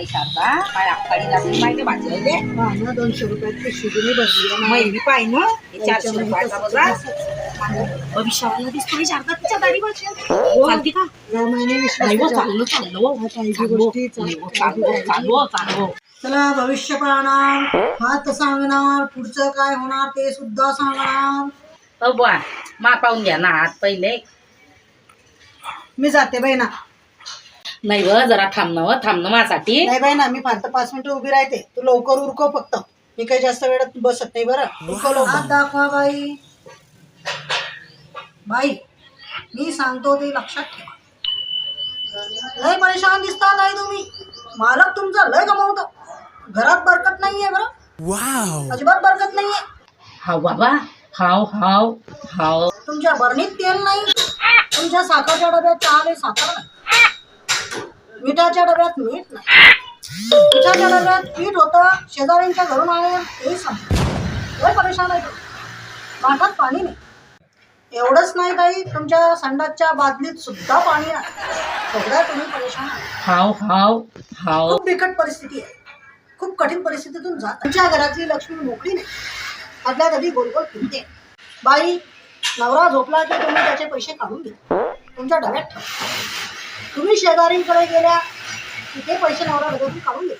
आई शारदा काय आखाडी लागली. माहिती भाजलेले दोनशे रुपयात ते शिजून पाय ना. हे चारशे रुपयाचा कसं- बघा. भविष्यावाला दिसतोय शारदा तिच्या दाढी चालते का? या महिने विश्वास नाही हो, ठेवा. चाललो. चाललो हा, गोष्टी चाल- चाललो चाललो चाललो चाललो. चला भविष्य पाहणार. हात सांगणार पुढचं काय होणार ते सुद्धा सांगणार. मा पाहून घ्या ना हात पहिले. मी जाते बाई ना. नाही व जरा थांबणं व थांबणं माझ्यासाठी. नाही बाई ना मी फार पाच मिनिटं उभी राहते. तू लवकर उरकव फक्त. मी काही जास्त वेळात बसत नाही बरं. लवकर. हात दाखवा बाई. बाई मी सांगतो ते लक्षात ठेवा. लय परेशान दिसता नाही तुम्ही. मालक तुमचा लय गमावतो. घरात बरकत नाहीये बरं. अजिबात बरकत नाहीये. हाव बाबा हाव हाव हाव. तुमच्या बरणीत तेल नाही. तुमच्या साखरच्या डब्यात चहाले साखर नाही. मिठाच्या डब्यात मीठ नाही. पिठाच्या डब्यात पीठ होतं शेजाऱ्यांच्या घरून आले ते संपलं लय परेशान आहे. माठात पाणी नाही. एवढंच नाही काही तुमच्या संडासच्या बादलीत सुद्धा पाणी नाही. सगळ्या तुम्ही परेशान आहे हाव हाव हाव. खूप बिकट परिस्थिती आहे. खूप कठीण परिस्थितीतून जात तुमच्या घरातली लक्ष्मी मोकळी नाही. आदल्या कधी गोलगोल फिरते. बाई नवरा झोपला की तुम्ही त्याचे पैसे काढून घ्या तुमच्या डब्यात ठेवा. तुम्ही शेजारींकडे गेल्या की ते पैसे नवरा डब्यातून काढून घ्या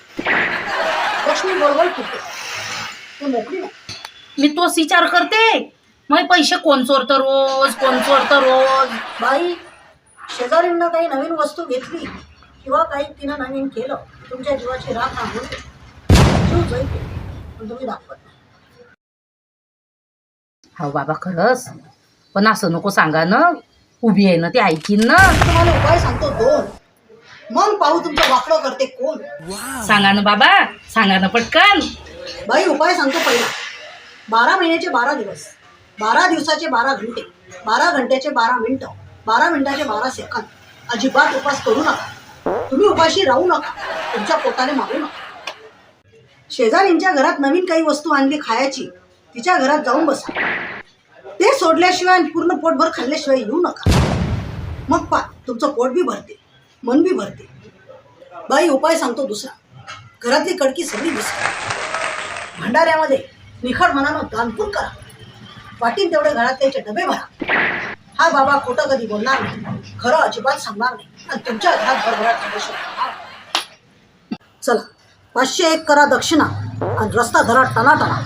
लक्ष्मी गोलगोल फिरते. ते मोकळी नाही. मी तोच विचार करते. मग पैसे कोण चोरतं रोज? कोण चोरतं रोज? बाई शेजारींना काही नवीन वस्तू घेतली किंवा काही तिनं नवीन केलं तुमच्या जीवाची राख थांबून जीव जाईल पण तुम्ही दाखवत नाही. बाबा खरंच. पण असं नको सांगा ना. उभी आहे ना ते ऐकीन ना. तुम्हाला उपाय सांगतो दोन मन पाहू तुमचं वाकडं करते कोण. सांगा ना बाबा सांगा ना पटकन. बाई उपाय सांगतो पहिला. बारा महिन्याचे बारा दिवस. बारा दिवसाचे बारा घंटे. बारा घंट्याचे बारा मिनिटं. बारा मिनिटाचे बारा सेकंद. अजिबात उपास करू नका. तुम्ही उपाशी राहू नका. तुमच्या पोटाने मारू नका. शेजारींच्या घरात नवीन काही वस्तू आणली खायची तिच्या घरात जाऊन बसा. सोडल्याशिवाय आणि पूर्ण पोटभर खाल्ल्याशिवाय येऊ नका. मग पा तुमचं पोट बी भरते मन बी भरते. बाई उपाय सांगतो दुसरा. घरातली कडकी सगळी दिसते भंडाऱ्यामध्ये निखळ मनानं दानपूर करा. वाटीन तेवढे घरात त्याचे डबे भरा. हा बाबा खोटं कधी बोलणार नाही. खरं अजिबात सांगणार नाही. आणि तुमच्या घरात भरभराट चला पाचशे एक करा दक्षिणा आणि रस्ता धरा टनाटना